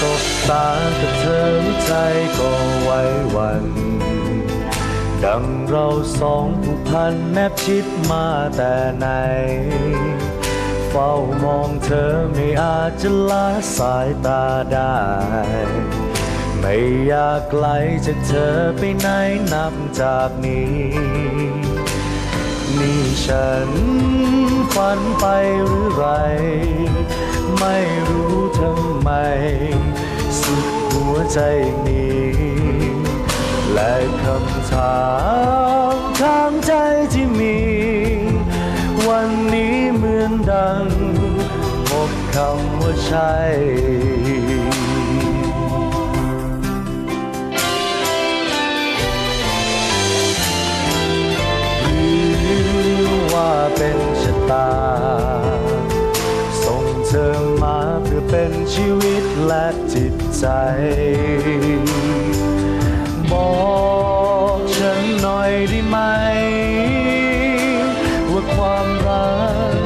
สบตากับเธอหัวใจก็ไหว้หวัน ดังเราสองผูกพันแนบชิดมาแต่ไหน เฝ้ามองเธอไม่อาจจะละสายตาได้ ไม่อยากไกลจากเธอไปไหนนับจากนี้ นี่ฉันฝันไปหรือไร ไม่รู้ ทำไม สุดหัวใจนี้และคำถามทางใจที่มี วันนี้เหมือนดังพบคำว่าใช่ เป็นชีวิตและจิตใจ บอกฉันหน่อยได้ไหม ว่าความรัก